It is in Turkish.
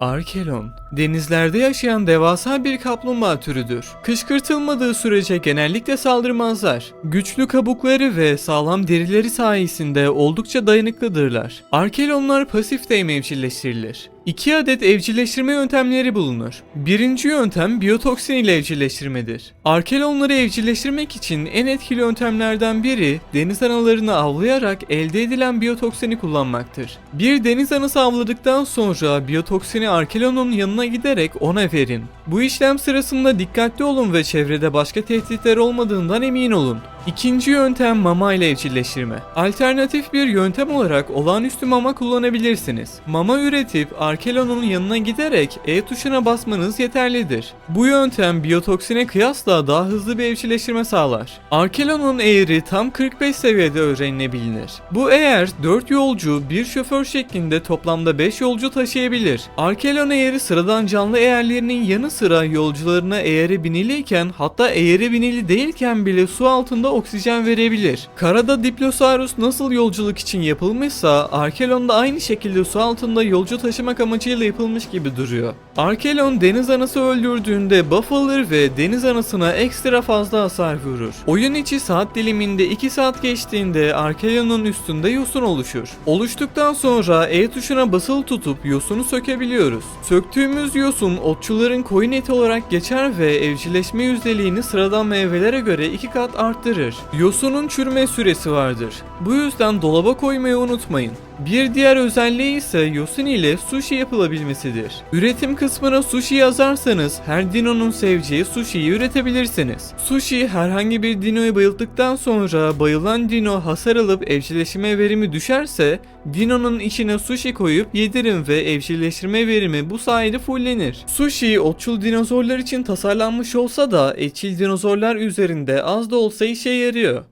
Arkelon, denizlerde yaşayan devasa bir kaplumbağa türüdür. Kışkırtılmadığı sürece genellikle saldırmazlar. Güçlü kabukları ve sağlam derileri sayesinde oldukça dayanıklıdırlar. Arkelonlar pasif de evcilleştirilir. İki adet evcilleştirme yöntemleri bulunur. Birinci yöntem biyotoksin ile evcilleştirmedir. Arkelonları evcilleştirmek için en etkili yöntemlerden biri deniz analarını avlayarak elde edilen biyotoksini kullanmaktır. Bir deniz anası avladıktan sonra biyotoksini Arkelon'un yanına giderek ona verin. Bu işlem sırasında dikkatli olun ve çevrede başka tehditler olmadığından emin olun. İkinci yöntem mama ile evcilleştirme. Alternatif bir yöntem olarak olağanüstü mama kullanabilirsiniz. Mama üretip Arkelon'un yanına giderek E tuşuna basmanız yeterlidir. Bu yöntem biyotoksine kıyasla daha hızlı bir evcilleştirme sağlar. Arkelon'un eğri tam 45 seviyede öğrenilebilir. Bu eğer 4 yolcu, bir şoför şeklinde toplamda 5 yolcu taşıyabilir. Arkelon eğri sıradan canlı eğerlerinin yanı sıra yolcularına eğeri biniliyken hatta eğeri binili değilken bile su altında oksijen verebilir. Karada Diplosaurus nasıl yolculuk için yapılmışsa Arkelon da aynı şekilde su altında yolcu taşımak amacıyla yapılmış gibi duruyor. Arkelon deniz anası öldürdüğünde buff ve deniz anasına ekstra fazla hasar vurur. Oyun içi saat diliminde 2 saat geçtiğinde Arkelon'un üstünde yosun oluşur. Oluştuktan sonra E tuşuna basılı tutup yosunu sökebiliyoruz. Söktüğümüz yosun otçuların koyun eti olarak geçer ve evcilleşme yüzdeliğini sıradan meyvelere göre 2 kat arttırır. Yosunun çürüme süresi vardır. Bu yüzden dolaba koymayı unutmayın. Bir diğer özelliği ise yosun ile sushi yapılabilmesidir. Üretim kısmına sushi yazarsanız her dinonun seveceği sushi'yi üretebilirsiniz. Sushi herhangi bir dinoyu bayılttıktan sonra bayılan dino hasar alıp evcilleşme verimi düşerse dinonun içine sushi koyup yedirin ve evcilleştirme verimi bu sayede fullenir. Sushi otçul dinozorlar için tasarlanmış olsa da etçil dinozorlar üzerinde az da olsa işe yarıyor.